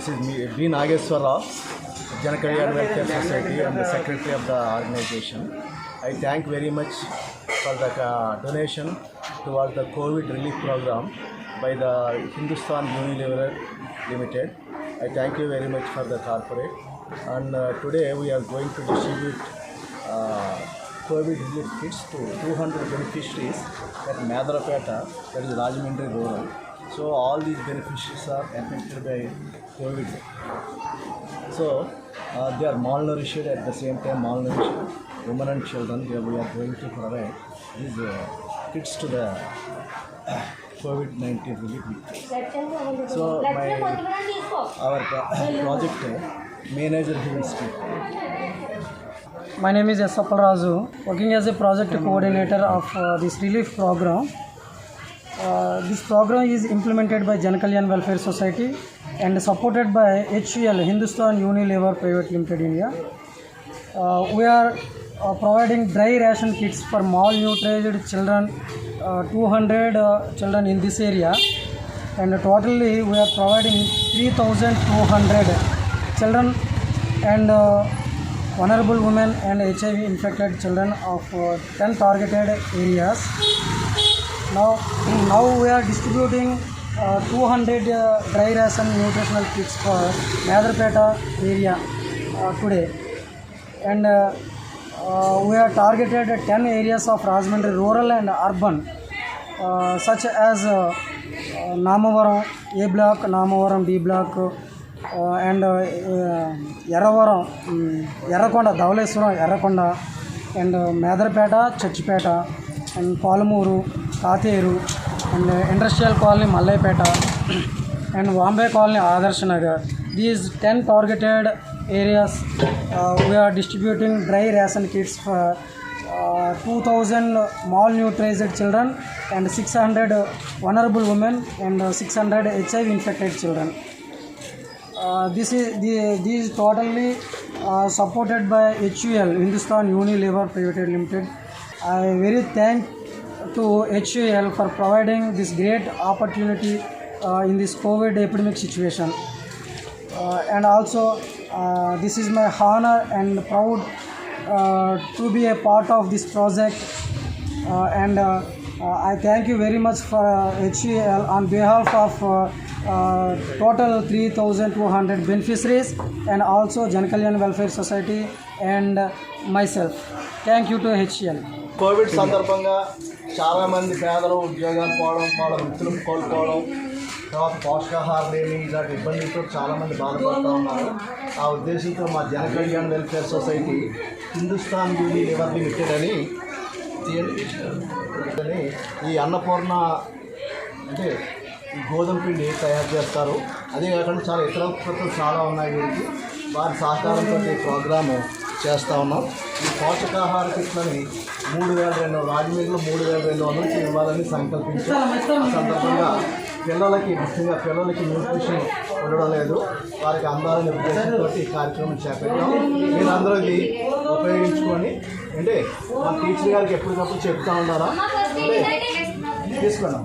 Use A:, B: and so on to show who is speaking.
A: V. Nageswara, Janakaryan Welfare Society. I'm the secretary of the organization. I thank very much for the uh, donation towards the COVID relief program by the Hindustan Unilever Limited. I thank you very much for the corporate. And uh, today we are going to distribute uh, COVID relief kits to 200 beneficiaries at Madarapeta, that is Rajahmundry rural. So all these beneficiaries are affected by COVID. So uh, they are malnourished at the same time malnourished women and children. They, we are going to provide these uh, kits to the uh, COVID-19 relief. So my our pro- project uh, manager he will speak.
B: My name is S. Appalraju, working as a project coordinator of uh, this relief program. Uh, this program is implemented by Janakalyan Welfare Society and supported by HUL, Hindustan Unilever Private Limited India. Uh, we are uh, providing dry ration kits for malnourished children, uh, 200 uh, children in this area, and totally we are providing 3,200 children and uh, vulnerable women and HIV infected children of uh, 10 targeted areas. Now, now we are distributing uh, 200 uh, dry ration nutritional kits for Madarpeta area uh, today and uh, uh, we are targeted at 10 areas of Rajahmundry rural and urban uh, such as uh, uh, Namavaram A block, Namavaram B block uh, and uh, uh, Yaravaram, um, Yarrakonda, Dhavaleswaram, Yarrakonda and uh, Madarpeta, Chachipeta and Palamuru, Katheru and industrial colony Mallaipeta and Bombay colony Adarsh Nagar these ten targeted areas we are distributing dry ration kits two thousand malnourished children and six hundred vulnerable women and six hundred HIV infected children this ఈ these totally supported by HUL Hindustan Unilever private limited I very thank to HUL for providing this great opportunity uh, in this COVID epidemic situation. Uh, and also, uh, this is my honor and proud to be a part of this project. And I thank you very much for HUL on behalf of total three thousand two hundred beneficiaries and also Jana Kalyan welfare society and myself thank you to HL
A: Covid సందర్భంగా చాలామంది పేదలు ఉద్యోగాలు పోవడం వాళ్ళ వృత్తులు కోల్పోవడం తర్వాత పోషకాహారం లేని ఇలాంటి ఇబ్బందులతో చాలామంది బాధపడుతూ ఉన్నారు. ఆ ఉద్దేశంతో మా Jana Kalyan welfare society Hindustan Unilever limited అని అని ఈ అన్నపూర్ణ అంటే ఈ గోధుమ పిండి తయారు చేస్తారు. అదే కాకుండా చాలా ఇతర ఉత్పత్తులు చాలా ఉన్నాయి వీరికి వారి సహకారంతో ఈ ప్రోగ్రాము చేస్తూ ఉన్నాం. ఈ పోషకాహార కిట్లని మూడు వేల రెండు రాజమండ్రిలో మూడు వేల రెండు వందలకి ఇవ్వాలని సంకల్పించాం ఆ సందర్భంగా పిల్లలకి ముఖ్యంగా పిల్లలకి న్యూట్రిషన్ ఉండడం లేదు. వారికి అందాలని ఉద్దేశంతో ఈ కార్యక్రమం చేపట్టాం. మీరందరూ ఇది ఉపయోగించుకొని అంటే మా టీచర్ గారికి ఎప్పటికప్పుడు చెప్తా ఉన్నారా అంటే తీసుకున్నాం.